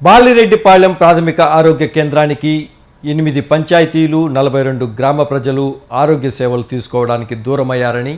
బాలిరెడ్డిపాళెం ప్రాథమిక ఆరోగ్య కేంద్రానికి ఎనిమిది పంచాయతీలు నలభై రెండు గ్రామ ప్రజలు ఆరోగ్య సేవలు తీసుకోవడానికి దూరమయ్యారని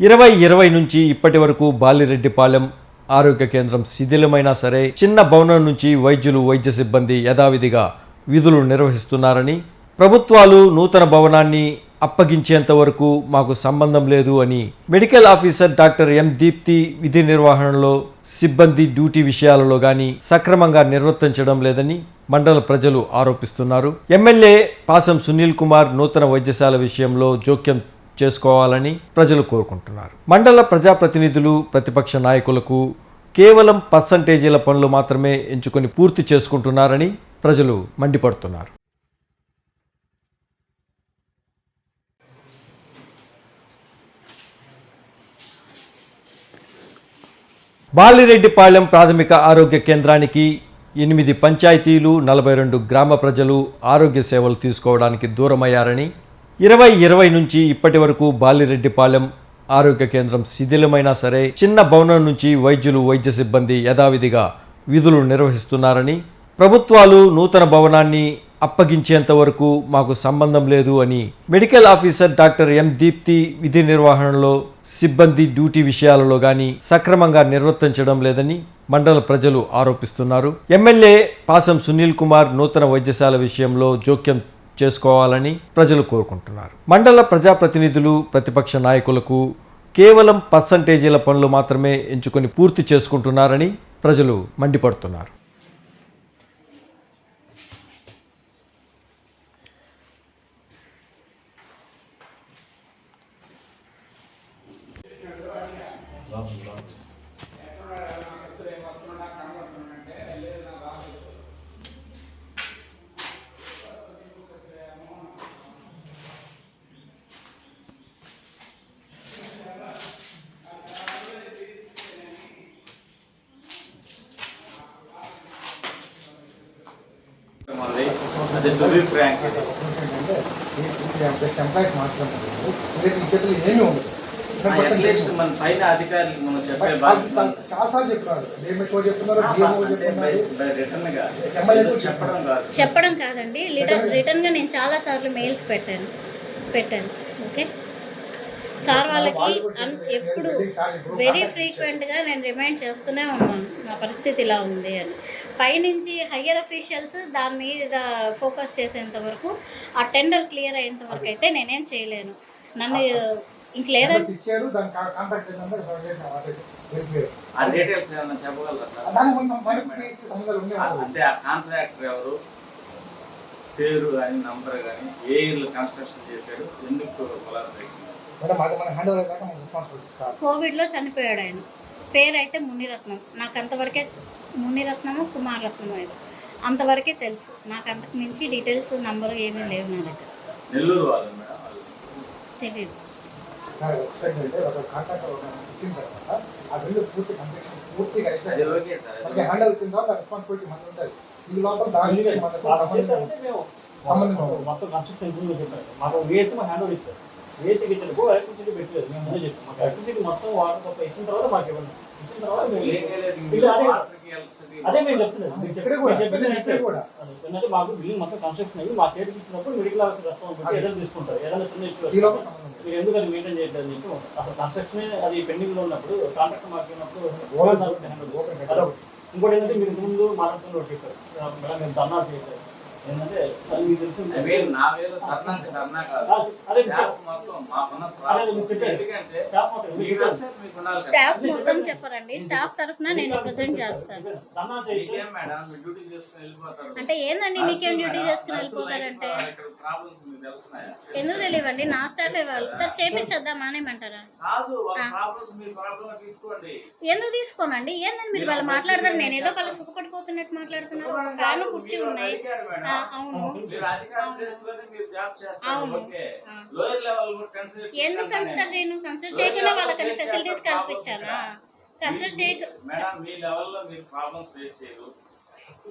ఇరవై ఇరవై నుంచి ఇప్పటి వరకు బాలిరెడ్డిపాళెం ఆరోగ్య కేంద్రం శిథిలమైనా సరే చిన్న భవనం నుంచి వైద్యులు వైద్య సిబ్బంది యథావిధిగా విధులు నిర్వహిస్తున్నారని ప్రభుత్వాలు నూతన భవనాన్ని అప్పగించేంత వరకు మాకు సంబంధం లేదు అని medical officer doctor M Deepti విధి నిర్వహణలో సిబ్బంది డ్యూటీ విషయాలలో కానీ సక్రమంగా నిర్వర్తించడం లేదని మండల ప్రజలు ఆరోపిస్తున్నారు. ఎమ్మెల్యే పాసం సునీల్ కుమార్ నూతన వైద్యశాల విషయంలో జోక్యం చేసుకోవాలని ప్రజలు కోరుకుంటున్నారు. మండల ప్రజాప్రతినిధులు ప్రతిపక్ష నాయకులకు కేవలం పర్సంటేజీల పనులు మాత్రమే ఎంచుకొని పూర్తి చేసుకుంటున్నారని ప్రజలు మండిపడుతున్నారు. బాలిరెడ్డిపాళెం ప్రాథమిక ఆరోగ్య కేంద్రానికి ఎనిమిది పంచాయతీలు నలభై రెండు గ్రామ ప్రజలు ఆరోగ్య సేవలు తీసుకోవడానికి దూరమయ్యారని ఇరవై ఇరవై నుంచి ఇప్పటి వరకు బాలిరెడ్డిపాళెం ఆరోగ్య కేంద్రం శిథిలమైనా సరే చిన్న భవనం నుంచి వైద్యులు వైద్య సిబ్బంది యథావిధిగా విధులు నిర్వహిస్తున్నారని ప్రభుత్వాలు నూతన భవనాన్ని అప్పగించేంత వరకు మాకు సంబంధం లేదు అని medical officer doctor M Deepti విధి నిర్వహణలో సిబ్బంది డ్యూటీ విషయాలలో కానీ సక్రమంగా నిర్వర్తించడం లేదని మండల ప్రజలు ఆరోపిస్తున్నారు. ఎమ్మెల్యే పాసం సునీల్ కుమార్ నూతన వైద్యశాల విషయంలో జోక్యం చేసుకోవాలని ప్రజలు కోరుకుంటున్నారు. మండల ప్రజాప్రతినిధులు ప్రతిపక్ష నాయకులకు కేవలం పర్సంటేజీల పనులు మాత్రమే ఎంచుకొని పూర్తి చేసుకుంటున్నారని ప్రజలు మండిపడుతున్నారు మళ్ళీ అది to be frank. Just employees మాత్రమే లేదు ఈ చేతులు ఏమీ ఉండదు. అట్లీస్ట్ మన పైన అధికారులకు మనం చెప్పే చాలా సార్లు చెప్తున్నారు రిటర్న్గా చెప్పడం కాదు. చెప్పడం కాదండి రిటర్న్ రిటర్న్గా నేను చాలా సార్లు మెయిల్స్ పెట్టాను పెట్టాను. సార్ వాళ్ళకి ఎప్పుడు వెరీ ఫ్రీక్వెంట్గా నేను రిమైండ్ చేస్తూనే ఉన్నాను. నా పరిస్థితి ఇలా ఉంది అని. పైనుంచి హయ్యర్ అఫీషియల్స్ దాని మీద ఫోకస్ చేసేంత వరకు ఆ టెండర్ క్లియర్ అయ్యేంత వరకు అయితే నేనేం చేయలేను. నన్ను ఇంక ఆ డీటెయిల్స్ ఏమైనా చెప్పగలరా సార్? ఆ- అంటే ఆ కాంట్రాక్టర్ ఎవరు? పేరు కానీ నంబర్ కానీ ఏ కన్స్ట్రక్షన్ చేశాడు ఎందుకు కాదు కోవిడ్లో చనిపోయాడు ఆయన. పేరు అయితే మునిరత్నం. నాకు అంతవరకే మునిరత్నము కుమారరత్నం ఇది అంతవరకే తెలుసు. నాకు అంతకు మించి డీటెయిల్స్ నంబరు ఏమీ లేవు నా దగ్గర. నెల్లూరు వాళ్ళు తెలియదు పూర్తి పూర్తిగా అయితే హ్యాండ్ రెస్పాన్సిబిలిటీ ఉంటుంది. ఈ లోపల. మొత్తం కన్స్ట్రక్షన్ ఇంప్రూవ్ చెప్పారు మాకు వేసి మా హ్యాండ్ ఓవర్ ఇచ్చారు. వేసి ఇచ్చారు ఎలక్ట్రిసిటీ పెట్టలేదు. మేము ముందే చెప్పాం. మాకు ఎలక్ట్రిసిటీ మొత్తం వాటర్ సప్లై ఇచ్చిన తర్వాత మాకు ఇవ్వండి. ఇచ్చిన తర్వాత అదే మేము చెప్తున్నాం మాకు బిల్డింగ్ మొత్తం కన్స్ట్రక్షన్ అయ్యి మా చేతికి ఇచ్చినప్పుడు మెడికల్ ఆఫీసర్ రెస్పాన్సిబిలిటీ ఏదైనా తీసుకుంటారు. ఏదైనా చిన్న ఇష్యూ ఈ లోపల సంబంధం లేదు. మీరు ఎందుకు అది మెయింటైన్ చేయట్లేదు అని చెప్పి అసలు కన్స్ట్రక్షన్ అది పెండింగ్లో ఉన్నప్పుడు కాంట్రాక్ట్ మాకు ఇచ్చినప్పుడు ఓపెన్ ఓపెన్ ఓపెన్ అదొకటి ఇంకోటి ఏంటంటే మీరు ముందు మాట్లాడుతున్న చెప్పారు మేడం మేము ధర్నా చేశారు స్టాఫ్ మొత్తం చెప్పరండి. స్టాఫ్ తరఫున నేను ప్రజెంట్ చేస్తాను. అంటే ఏందండి మీకేం డ్యూటీ చేసుకుని వెళ్ళిపోతారంటే ఎందుకు తెలియవండి? నా స్టాఫే వాళ్ళు. సార్ చేపించేద్దాం? మానేమంటారా ఎందుకు తీసుకోనండి? ఏందని మీరు వాళ్ళు మాట్లాడతారు? నేను ఏదో వాళ్ళు సుఖపడిపోతున్నట్టు మాట్లాడుతున్నారు. ఒక ఫ్యాన్ కుర్చీ ఉన్నాయి. ఆ, ఎందుకు కన్సిడర్ చేయను? కన్సిడర్ చేయకుండా వాళ్ళకని ఫెసిలిటీస్ కల్పించానా కన్సిడర్ చేయ మేడం మీ లెవెల్లో మీరు ప్రాబ్లమ్స్ ఫేస్ చేయరు.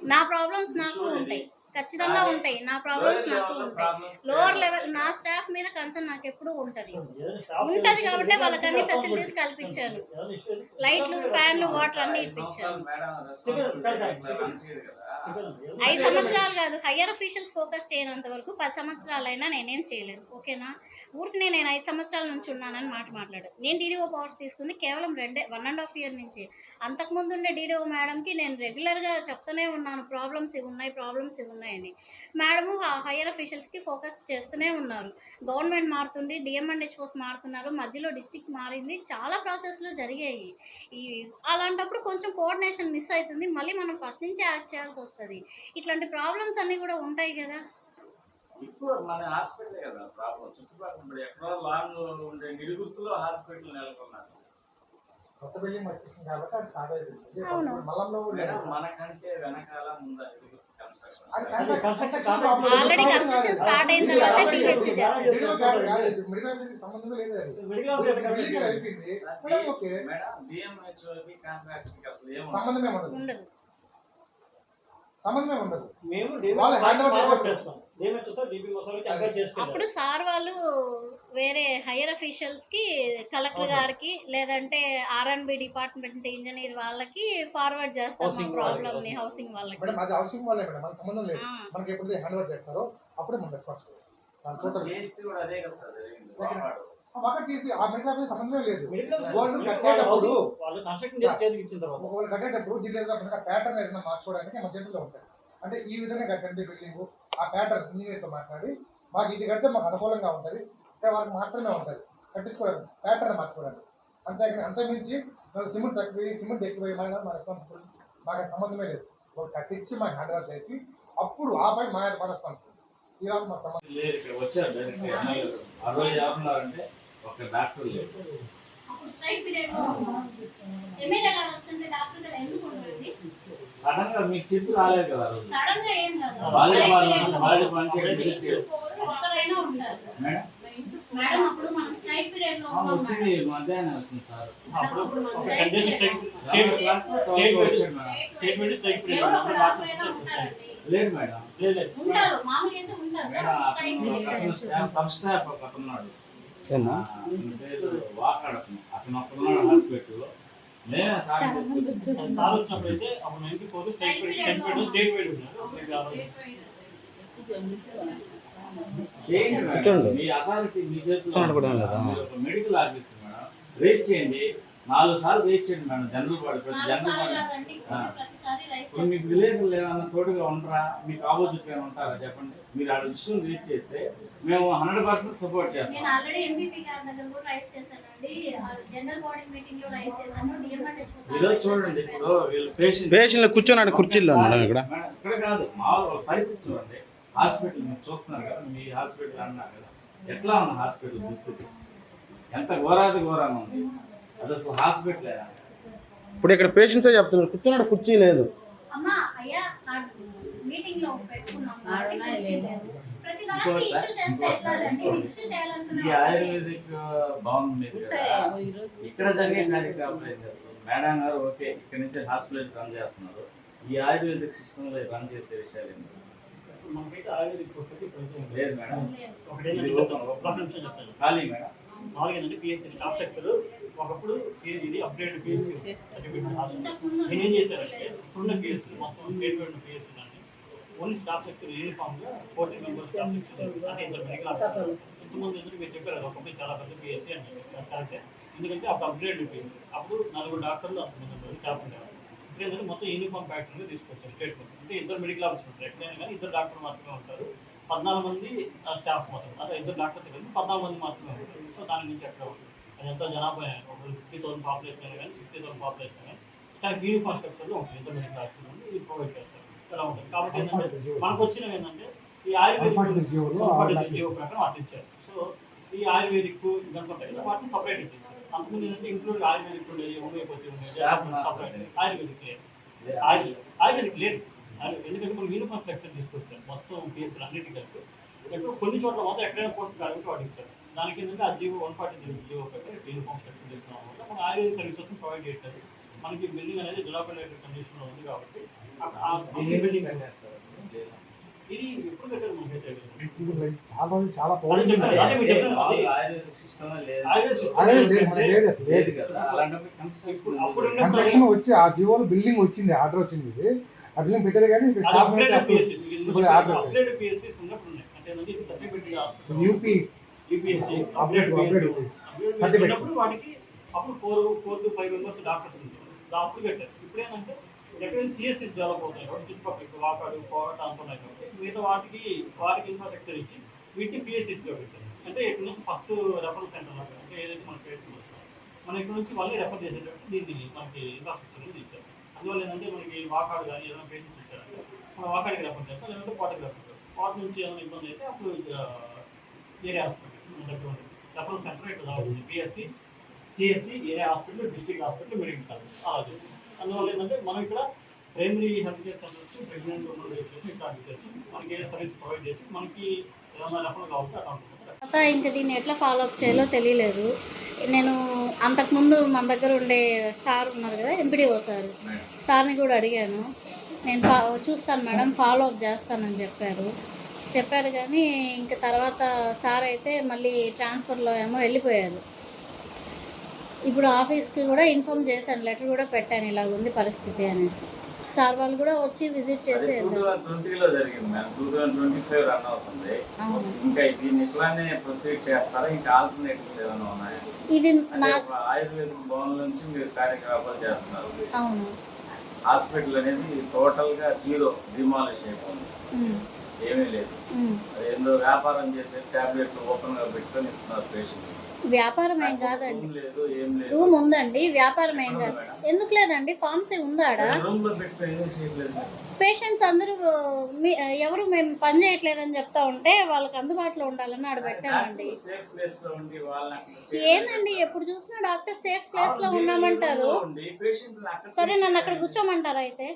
నా ప్రాబ్లమ్స్ నాకు ఉంటాయి. ఖచ్చితంగా ఉంటాయి. నా ప్రాబ్లమ్స్ నాకు ఉంటాయి. లోవర్ లెవెల్ నా స్టాఫ్ మీద కన్సర్న్ నాకు ఎప్పుడూ ఉంటది. ఉంటది కాబట్టి వాళ్ళకి అన్ని ఫెసిలిటీస్ కల్పించాను. లైట్లు ఫ్యాన్లు వాటర్ అన్ని ఇప్పించాను. ఐదు సంవత్సరాలు కాదు. హయ్యర్ అఫీషియల్స్ ఫోకస్ చేయనంత వరకు పది సంవత్సరాలైనా నేనేం చేయలేను. ఓకేనా? ఊరికి నేను ఐదు సంవత్సరాల నుంచి ఉన్నానని మాట మాట్లాడు. నేను డీడీఓ పవర్స్ తీసుకుంది కేవలం రెండే వన్ అండ్ హాఫ్ ఇయర్ నుంచి. అంతకుముందు ఉండే డీడీఓ మేడంకి నేను రెగ్యులర్గా చెప్తూనే ఉన్నాను ప్రాబ్లమ్స్ ఇవి ఉన్నాయి ప్రాబ్లమ్స్ ఇవి ఉన్నాయని మేడము హయ్యర్ అఫీషియల్స్కి ఫోకస్ చేస్తూనే ఉన్నారు. గవర్నమెంట్ మారుతుంది డిఎం అండ్ హెచ్ఓస్ మారుతున్నారు మధ్యలో డిస్టిక్ మారింది చాలా ప్రాసెస్లు జరిగాయి. ఈ అలాంటప్పుడు కొంచెం కోఆర్డినేషన్ మిస్ అవుతుంది మళ్ళీ మనం ఫస్ట్ నుంచే యాక్ట్ చేయాల్సి వస్తుంది. ఇట్లాంటి ప్రాబ్లమ్స్ అన్నీ కూడా ఉంటాయి కదా. ఎక్కువ మన హాస్పిటల్ కదా ప్రాబ్లం. చుట్టుపక్కల ఇప్పుడు ఎక్కడో లాంగ్ ఉండే నిలుగుర్తులో హాస్పిటల్ నెలకొన్నారు. కొత్త బిల్డింగ్ వచ్చేసింది కాబట్టి అది స్టార్ట్ మనకంటే వెనకాల ముందు. ఆల్రెడీ కన్స్ట్రక్షన్ స్టార్ట్ అయిన తర్వాత పిహెచ్ చేశారు బిల్డింగ్ కాదు, కాదు, ఇది మిగతా బిల్డింగ్ సంబంధమే లేదు అది. బిల్డింగ్ అయిపోయింది మేడం, ఓకే మేడం డిఎంహెచ్ఓకి కాంట్రాక్ట్కి అసలు ఏముంది సంబంధమే ఉండదు. మేము అప్పుడు సార్ వాళ్ళు వేరే హైయర్ అఫీషియల్స్కి కలెక్టర్ గారికి లేదంటే R N B department engineer వాళ్ళకి ఫార్వర్డ్ చేస్తాం మా Housing ప్రాబ్లమ్ని హౌసింగ్ వాళ్ళకి. మేడం అది అవసరం వాళ్ళే మేడం. మన సంబంధం లేదు. మనకి ఎప్పుడు హ్యాండ్ ఓవర్ చేస్తారో అప్పుడే మన రెస్పాన్సిబిలిటీ మాకు చేసి ఆ ఆఫీస్ సంబంధమే లేదు. మిడిల్ వాళ్ళు కట్టేటప్పుడు ఒకవేళ కట్టేటప్పుడు దీని ఏదైనా ప్యాటర్న్ ఏదైనా మార్చుకోవడానికి ఉంటాయి అంటే ఈ విధంగా కట్టండి బిల్డింగ్ ఆ ప్యాటర్న్ ఇంజనీర్తో మాట్లాడి మాకు ఇది కడితే మాకు అనుకూలంగా ఉంటుంది అంటే వాళ్ళకి మాత్రమే ఉంటుంది. కట్టించుకోవడానికి ప్యాటర్న్ మార్చుకోవడానికి అంతమించి మేము సిమెంట్ తక్కువ సిమెంట్ ఎక్కువ వేయమని మా రెస్పాన్సిబిలిటీ మాకు సంబంధమే లేదు. వాళ్ళు కట్టించి మాకు హ్యాండ్ చేసి అప్పుడు ఆ పై మా రెస్పాన్సిబిలిటీ ఇలా మాకు సంబంధం లేదు ఇక్కడ వచ్చారు డైరెక్ట్ ఏమన్నారంటే ఒక డాక్టర్ లేదు అప్పుడు స్ట్రైక్ పీరియడ్ ఎమ్మెల్యే గారు వస్తుంటే డాక్టర్ గారు ఎందుకు ఉంటుంది సడన్గా మీకు చెప్పి రాలేదు కదా ఆ రోజు. సడన్గా ఏం కాదు. వాళ్ళే Strike వాళ్ళు period లో వాళ్ళే పనిచేయడం విజిట్ చేస్తారు. ఒక్కరైనా ఉండాలి మేడం? మేడం అప్పుడు మనం స్ట్రైక్ పీరియడ్లో ఆ, ఉన్నాం వచ్చింది మధ్యాహ్నం వచ్చింది సార్. అప్పుడు ఒక ten days strike state state వచ్చాడు మేడం. స్టేట్మెంట్ స్ట్రైక్ ఎవరో ఒక డాక్టర్ అయినా ఉంటారండి. లేదు మేడం. లేదు లేదు. ఉంటారు మామూలుగా అయితే ఉంటారు. మేడం స్ట్రైక్ అతను- పీరియడ్ అతను స్టాఫ్ సబ్ స్టాఫ్ ఒక అతను ఉన్నాడు. ఆ, అతని ఉన్నాడు హాస్పిటల్లో నేనే సార్. సార్ వచ్చినప్పుడు అయితే అప్పుడు ninety four state state state state. చేయండి మేడం. మీ అథారిటీ మీ చేతిలో మెడికల్ ఆఫీసర్ మేడం రేస్ చేయండి నాలుగు సార్లు చేయండి మేడం జనరల్ బాడీ ప్రతి జనరల్ మీకు విలేకరులు ఏమన్నా తోడుగా ఉండరా? మీకు ఆపోజిట్గా ఉంటారా చెప్పండి. మీరు ఆ ఇష్యూ రీచ్ చేస్తే మేము హండ్రెడ్ పర్సెంట్ సపోర్ట్ నేను చేస్తాం ఆల్రెడీ ఎంపీపీ గారి దగ్గర కూడా రైస్ చేశానండి. జనరల్ బాడీ మీటింగ్లో రైస్ చేశాను. డిఎంఎండ్ ఈరోజు చూడండి ఇప్పుడు వీళ్ళు పేషెంట్. పేషెంట్లు కూర్చోన్నాడు కుర్చీల్లో మేడం ఇక్కడ. మేడం, ఇక్కడ కాదు మామూలు పరిస్థితి చూడండి. హాస్పిటల్ మీరు చూస్తున్నారు కదా మీ హాస్పిటల్ అన్నారు కదా. ఎట్లా ఉంది హాస్పిటల్ దుస్థితి ఎంత ఘోరాది ఘోరంగా ఉంది. అది అసలు హాస్పిటల్ ఇప్పుడు ఇక్కడ పేషెంట్సే చెప్తున్నారు? కూర్చున్నాడు కుర్చీ లేదు. అమ్మా అయ్యా మీటింగ్లో పెట్టుకున్నాం ఈ ఆయుర్వేదిక్ బాగుంది ఇక్కడ జరిగే చేస్తారు మేడం గారు ఓకే ఇక్కడ నుంచి హాస్పిటల్ రన్ చేస్తున్నారు. ఈ ఆయుర్వేదిక్ సిస్టమ్లో రన్ చేసే విషయాలు ఏంటి లేదు. మేడం. ఖాళీ మేడం. ఏంటంటే పిఎస్సీ స్టాఫ్ స్ట్రక్చర్ ఒకప్పుడు ఇది- అప్డేట్ పిఎస్సీ సర్టిఫికేట్ నేను ఏం చేశారంటే ఇప్పుడున్న పిఎస్సీ మొత్తం వైడ్ పిఎస్సీ దాన్ని ఓన్లీ స్టాఫ్ సెక్టర్ యూనిఫామ్గా ఫోర్టీన్ మెంబర్స్ స్టాఫ్ సెక్టర్ అంటే ఇద్దరు మెడికల్ ఆఫీసర్ ఇంతకుముందు ఎందుకు మీరు చెప్పారు ఒకప్పుడు చాలా పెద్ద పిఎస్సీ అని చెప్పి. కరెక్టే. ఎందుకంటే అప్పుడు అప్గ్రేడ్ అయిపోయింది అప్పుడు నలుగురు డాక్టర్లు అంతమంది స్టాఫ్ ఉండేవారు ఇప్పుడు మొత్తం యూనిఫామ్ ప్యాటర్న్ తీసుకొచ్చారు స్టేట్ అంటే ఇద్దరు మెడికల్ ఆఫీసర్ ఉంటారు. ఎక్కడైనా కానీ ఇద్దరు డాక్టర్లు మాత్రమే ఉంటారు. పద్నాలుగు మంది స్టాఫ్ మొత్తం అదే ఇద్దరు డాక్టర్ కలిపి పద్నాలుగు మంది మాత్రమే ఉంటారు. సో దాని నుంచి ఎక్కడ ఉంటుంది అది ఎంత జనాభా ఒక ఫిఫ్టీ థౌసండ్ పాపులేషన్ అయినా కానీ సిక్స్టీ థౌసండ్ పాపులేషన్ కానీ. స్టాఫ్ యూనిఫామ్ స్ట్రక్చర్లో ఉంటుంది. ఇద్దరు మెడికల్ ఆఫీసర్ నుండి ఇది ప్రొవైడ్ చేస్తారు. ఇలా ఉంటుంది. కాబట్టి ఏంటంటే మనకు వచ్చినవి ఏంటంటే ఈ ఆయుర్వేదిక్ జీవో ప్రకారం అట్లా ఇచ్చారు. సో ఈ ఆయుర్వేదిక్ ఇదంతా కదా వాటిని సపరేట్ ఇచ్చారు. అంతకుముందు ఏంటంటే ఇంక్లూడ్ ఆయుర్వేదిక్ ఉండేది హోమియోపతి ఉండేది సపరేట్ ఆయుర్వేదిక్ లేదు. ఆయుర్వేదిక్ ఆయుర్వేదిక్ లేదు. ఎందుకంటే మనం యూనిఫామ్ స్ట్రక్చర్ తీసుకొచ్చారు. మొత్తం పిఎస్సీలు అన్నిటి కలిపి. ఎక్కడ కొన్ని చోట్ల మొత్తం ఎక్కడైనా పోస్ట్ కాబట్టి ఇచ్చారు దానికి ఏంటంటే ఆ GO one forty three GO ప్రకారం యూనిఫామ్ స్ట్రక్చర్ తీసుకున్నాం వల్ల మన ఆయుర్వేదిక్ సర్వీసెస్ ప్రొవైడ్ చేయట్లేదు. మనకి బిల్డింగ్ అనేది డిలాబిలేటెడ్ కండిషన్లో ఉంది కాబట్టి బిల్డింగ్ ఇది ఎప్పుడు కట్టారు మనకైతే. చాలా ఆయుర్వేద మనకి కన్స్ట్రక్షన్ అప్పుడు వచ్చి ఆ జియోలో బిల్డింగ్ వచ్చింది ఆర్డర్ వచ్చింది. ఇది బిల్డింగ్ పెట్టారు కానీ ఇప్పుడు అప్గ్రేడ్ ఉన్నప్పుడు ఉన్నాయి అంటే ఏంటంటే ఇది థర్టీ పెట్టి యూపీ యూపీఎస్సి అప్గ్రేడ్. ఉన్నప్పుడు వాటికి అప్పుడు four four to five members doctors దా- అప్పుడు పెట్టారు. ఇప్పుడు ఏంటంటే ఎక్కడ సిఎస్సిస్ డెవలప్ అవుతాయి కాబట్టి చుట్టుపక్కల ఇప్పుడు వాకాడు కోట అనుకున్నాయి కాబట్టి మిగతా వాటికి వాటికి ఇన్ఫ్రాస్ట్రక్చర్ ఇచ్చి వీటిని పిఎస్సిస్గా పెట్టారు. అంటే ఇక్కడ నుంచి ఫస్ట్ రెఫరల్ సెంటర్ అంటే ఏదైతే మన పేరు మనం ఇక్కడ నుంచి మళ్ళీ రెఫర్ చేసేటట్టు దీన్ని మనకి ఇన్ఫ్రాస్ట్రక్చర్ అనేది ఇచ్చారు. అందువల్ల ఏంటంటే మనకి వాకాడు కానీ ఏదైనా పేషెంట్స్ ఇచ్చారంటే మనం వాకాడికి రెఫర్ చేస్తాం లేదంటే కోటకి రెఫర్ చేస్తాం. కోట నుంచి ఏమైనా ఇబ్బంది అయితే అప్పుడు ఏరియా హాస్పిటల్ దగ్గర రెఫరల్ సెంటర్ ఇక్కడ రావాలి BSC CSC area hospital district hospital medical college అలాగే అందువల్ల ఏంటంటే మనం ఇక్కడ primary health care centres pregnant ఉన్న చేసి మనకి ఏ సర్వీస్ ప్రొవైడ్ చేసి మనకి ఏమైనా రెఫర్ కావాలంటే అకౌంట్ తర్వాత ఇంకా దీన్ని ఎట్లా ఫాలో అప్ చేయాలో తెలియలేదు. నేను అంతకుముందు మన దగ్గర ఉండే సార్ ఉన్నారు కదా ఎంపీడీఓ సార్. సార్ని కూడా అడిగాను. నేను ఫా చూస్తాను మేడం ఫాలో అప్ చేస్తానని చెప్పారు. చెప్పారు కానీ ఇంకా తర్వాత సార్ అయితే మళ్ళీ ట్రాన్స్ఫర్లో ఏమో వెళ్ళిపోయారు. ఇప్పుడు ఆఫీస్కి కూడా ఇన్ఫామ్ చేశాను లెటర్ కూడా పెట్టాను ఇలాగ ఉంది పరిస్థితి అనేసి. సార్ వాళ్ళు కూడా వచ్చి విజిట్ చేసి ట్వంటీలో జరిగింది ma'am two thousand twenty five run అవుతుంది. ఇంకా దీన్ని ఇట్లానే ప్రొసీడ్ చేస్తారా? ఇంకా ఆల్టర్నేటివ్స్ ఏమైనా ఉన్నాయా? ఇది భవన్ నుంచి మీరు కార్యకలాపాలు చేస్తున్నారు. అవును. హాస్పిటల్ అనేది టోటల్గా జీరో డిమాలిష్ అయిపోయింది. ఏమీ లేదు. ఏందో వ్యాపారం చేసే టాబ్లెట్లు ఓపెన్గా పెట్టుకొని ఇస్తున్నారు పేషెంట్ వ్యాపారం ఏం కాదండి రూమ్ ఉందండి వ్యాపారం ఏం కాదు ఎందుకు లేదండి? ఫార్మసీ ఉందాడ. పేషెంట్స్ అందరూ మీ ఎవరు మేము పని చేయట్లేదని చెప్తా ఉంటే వాళ్ళకి అందుబాటులో ఉండాలని ఆడ పెట్టామండి. ఏందండి? ఎప్పుడు చూసినా డాక్టర్ సేఫ్ ప్లేస్లో ఉన్నామంటారు. సరే నన్ను అక్కడ కూర్చోమంటారా అయితే?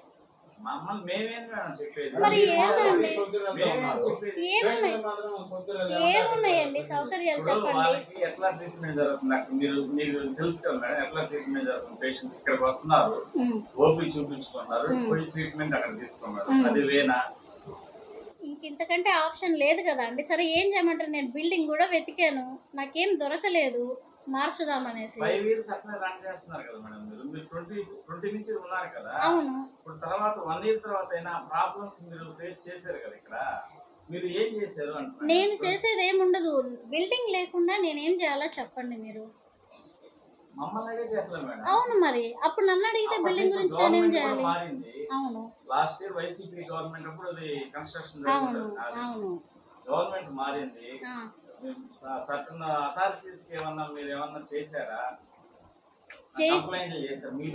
మరి ఏమున్నాయి? ఏమున్నాయండి సౌకర్యాలు చెప్పండి? ఎట్లా ట్రీట్మెంట్ జరుగుతుంది? నాకు మీరు మీకు తెలుసు కదా మేడం ఎట్లా ట్రీట్మెంట్ జరుగుతుంది? పేషెంట్ ఇక్కడికి వస్తున్నారు. ఓపీ చూపించుకున్నారు. పోయి ట్రీట్మెంట్ అక్కడ తీసుకున్నారు. అది వేనా? ఇంక ఇంతకంటే ఆప్షన్ లేదు కదా అండి. సరే ఏం చేయమంటారు? నేను బిల్డింగ్ కూడా వెతికాను. నాకేం దొరకలేదు. ఫైవ్ ఇయర్స్ అట్లా రన్ చేస్తున్నారు కదా మేడం మీరు. మీరు ట్వంటీ ట్వంటీ నుంచి ఉన్నారు కదా. అవును. ఇప్పుడు తర్వాత వన్ ఇయర్ తర్వాత అయినా ప్రాబ్లమ్స్ మీరు ఫేస్ చేశారు కదా ఇక్కడ. మీరు ఏం చేశారు నేను చేసేది ఏముండదు బిల్డింగ్ లేకుండా నేనేం చేయాలో చెప్పండి మీరు. మమ్మల్ని అడిగితే ఎట్లా మేడం? అవును మరి. అప్పుడు నన్ను అడిగితే బిల్డింగ్ గురించి నేనేం చేయాలి? మారింది. అవును. లాస్ట్ ఇయర్ వైసీపీ గవర్నమెంట్ అప్పుడు అది కన్స్ట్రక్షన్ అవును. అవును. గవర్నమెంట్ మారింది. సర్టన్ అథారిటీస్కి ఏమన్నా మీరు ఏమన్నా చేశారా?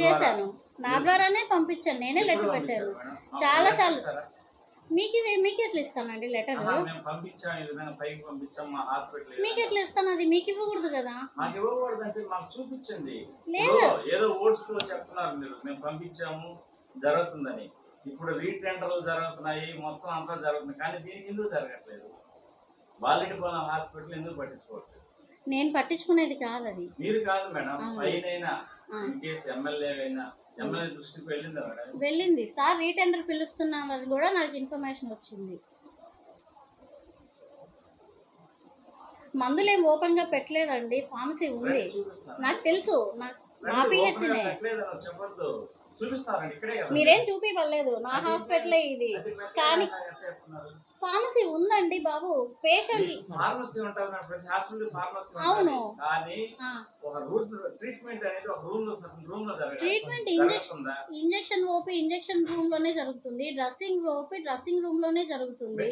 చేశాను. నా ద్వారానే పంపించాను. నేనే లెటర్ పెట్టాను చాలా సార్లు. మీకు మీకు ఎట్లా ఇస్తానండి లెటర్ మీకు ఎట్లా ఇస్తాను? అది మీకు ఇవ్వకూడదు కదా? చూపించండి. లేదు. ఏదో ఓట్స్ చెప్తున్నారు మీరు. మేము పంపించాము. జరుగుతుందని. ఇప్పుడు రీటెండర్లు జరుగుతున్నాయి. మొత్తం అంతా జరుగుతుంది. కానీ దీనికి ఎందుకు జరగట్లేదు? బాలికపాలెం హాస్పిటల్ ఎందుకు పట్టించుకోవట్లేదు? నేను పట్టించుకునేది కాదు అది. మీరు కాదు మేడం అవును. పైనైనా ఆ. ఇన్ కేసు ఎమ్మెల్యే అయినా ఎమ్మెల్యే దృష్టికి వెళ్ళిందా మేడం? వెళ్ళింది. సార్ రీటెండర్ పిలుస్తున్నారని కూడా నాకు ఇన్ఫర్మేషన్ వచ్చింది. మందులు ఏం ఓపెన్గా పెట్టలేదండి. ఫార్మసీ ఉంది. నాకు తెలుసు. నాకు పిహెచ్నే. మీరేం చూపివ్వలేదు. నా హాస్పిటలే ఇది. కానీ? ఫార్మసీ ఉందండి బాబు పేషెంట్ ఫార్మసీ ఉంటుంది ప్రతి హాస్పిటల్ ఫార్మసీ అవును. కానీ ఒక ట్రీట్మెంట్ అనేది ఒక రూమ్లో రూమ్లో. Treatment injection? Injection OP injection రూమ్లోనే జరుగుతుంది డ్రెస్సింగ్ ఓపి డ్రెస్సింగ్ రూమ్లోనే జరుగుతుంది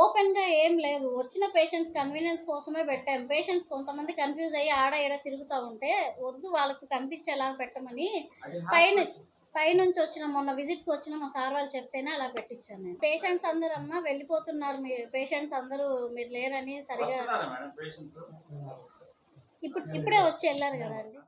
ఓపెన్గా ఏం లేదు వచ్చిన పేషెంట్స్ కన్వీనియన్స్ కోసమే పెట్టాం పేషెంట్స్ కొంతమంది కన్ఫ్యూజ్ అయ్యి ఆడ ఈడ తిరుగుతూ ఉంటే వద్దు వాళ్ళకు కనిపించేలా పెట్టమని పైన. పైనుంచి వచ్చిన మొన్న విజిట్కి వచ్చిన మా సార్ వాళ్ళు చెప్తేనే అలా పెట్టించాను నేను. పేషెంట్స్ అందరూ అమ్మ వెళ్ళిపోతున్నారు మీ పేషెంట్స్ అందరూ మీరు లేరని సరిగా ఇప్పుడు ఇప్పుడే వచ్చి వెళ్ళారు కదండి